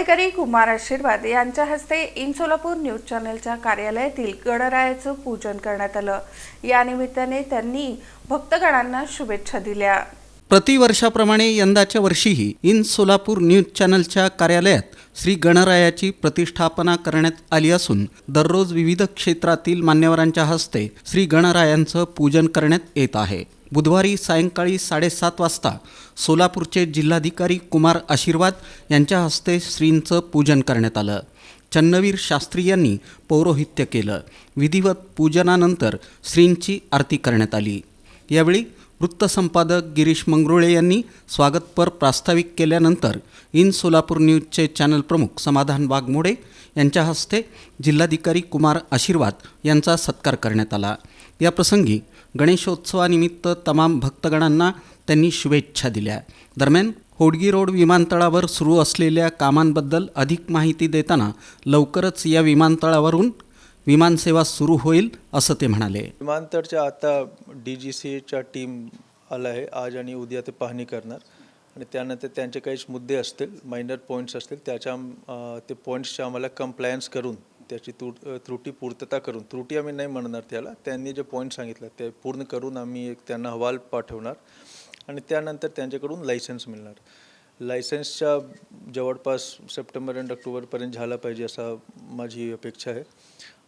जिल्हाधिकारी कुमार आशीर्वाद यांच्या हस्ते इन सोलापूर न्यूज चॅनलच्या कार्यालयातील गणरायाचं पूजन करण्यात आलं. या निमित्ताने त्यांनी भक्तगणांना शुभेच्छा दिल्या. प्रतिवर्षाप्रमाणे यंदाच्या वर्षीही इन सोलापूर न्यूज चॅनलच्या कार्यालयात श्री गणरायाची प्रतिष्ठापना करण्यात आली असून दररोज विविध क्षेत्रातील मान्यवरांच्या हस्ते श्री गणरायांचं पूजन करण्यात येत आहे. बुधवारी सायंकाळी साडेसात वाजता सोलापूरचे जिल्हाधिकारी कुमार आशीर्वाद यांच्या हस्ते श्रींचं पूजन करण्यात आलं. चन्नवीर शास्त्री यांनी पौरोहित्य केलं. विधिवत पूजनानंतर श्रींची आरती करण्यात आली. यावेळी वृत्तसंपादक गिरीश मंगरुळे यांनी स्वागतपर प्रास्ताविक केल्यानंतर इन सोलापूर न्यूजचे चॅनल प्रमुख समाधान वाघमोडे यांच्या हस्ते जिल्हाधिकारी कुमार आशीर्वाद यांचा सत्कार करण्यात आला. याप्रसंगी गणेशोत्सवानिमित्त तमाम भक्तगणांना त्यांनी शुभेच्छा दिल्या. दरम्यान होडगी रोड विमानतळावर सुरू असलेल्या कामांबद्दल अधिक माहिती देताना लवकरच या विमानतळावरून विमानसेवा सुरू होईल असं ते म्हणाले. विमानतळच्या आता डी जी सीच्या टीम आला आहे आज आणि उद्या ते पाहणी करणार. आणि त्यानंतर त्यांचे काहीच मुद्दे असतील मायनर पॉईंट्स असतील त्याच्या ते पॉईंट्सच्या आम्हाला कम्प्लायन्स करून त्याची तु त्रुटी पूर्तता करून त्रुटी आम्ही नाही म्हणणार त्याला त्यांनी जे पॉईंट सांगितलं ते पूर्ण करून आम्ही एक त्यांना अहवाल पाठवणार. आणि त्यानंतर त्यांच्याकडून लायसन्स मिळणार. लायसन्सच्या जवळपास सप्टेंबर अँड ऑक्टोबरपर्यंत झाला पाहिजे असा माझी अपेक्षा आहे.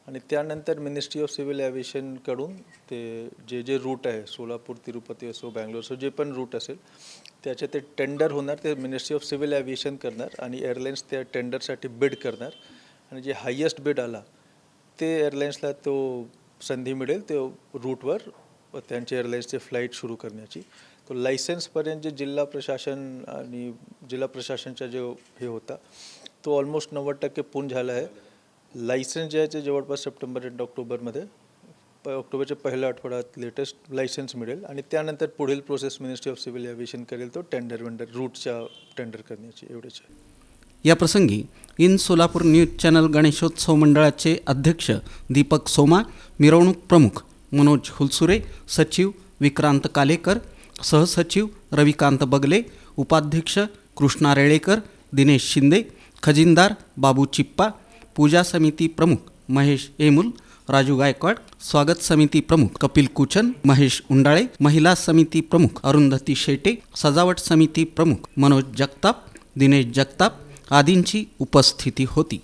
आणि त्यानंतर मिनिस्ट्री ऑफ सिव्हिल ॲव्हिएशनकडून ते जे जे रूट आहे सोलापूर तिरुपती असो बँगलोर असो जे पण रूट असेल त्याचे ते टेंडर होणार ते मिनिस्ट्री ऑफ सिव्हिल ॲव्हिएशन करणार आणि एअरलाईन्स त्या टेंडरसाठी बिड करणार. आणि जे हायेस्ट बिड आला ते एअरलाईन्सला तो संधी मिळेल ते रूटवर त्यांच्या एअरलाईन्सचे फ्लाईट सुरू करण्याची. तो लायसन्सपर्यंत जे जिल्हा प्रशासन आणि जिल्हा प्रशासनचा जो हे होता तो ऑलमोस्ट नव्वद टक्के पूर्ण झाला आहे. लायसन्स जे आहे ते जवळपास सप्टेंबर एंड ऑक्टोबरमध्ये प ऑक्टोबरच्या पहिल्या आठवड्यात लेटेस्ट लायसन्स मिळेल आणि त्यानंतर पुढील process ministry of civil aviation करेल तो टेंडर वेंडर रूटच्या टेंडर करण्याची एवढेच. आहे याप्रसंगी in Solapur news channel Ganeshotsav मंडळाचे अध्यक्ष दीपक सोमा मिरवणूक प्रमुख मनोज हुलसुरे सचिव विक्रांत कालेकर सहसचिव रविकांत बगले उपाध्यक्ष कृष्णा रेळेकर दिनेश शिंदे खजिनदार बाबू चिप्पा पूजा समिती प्रमुख महेश एमुल राजू गायकवाड स्वागत समिती प्रमुख कपिल कुचन महेश उंडाळे महिला समिती प्रमुख अरुंधती शेटे सजावट समिती प्रमुख मनोज जगताप दिनेश जगताप आदींची उपस्थिती होती.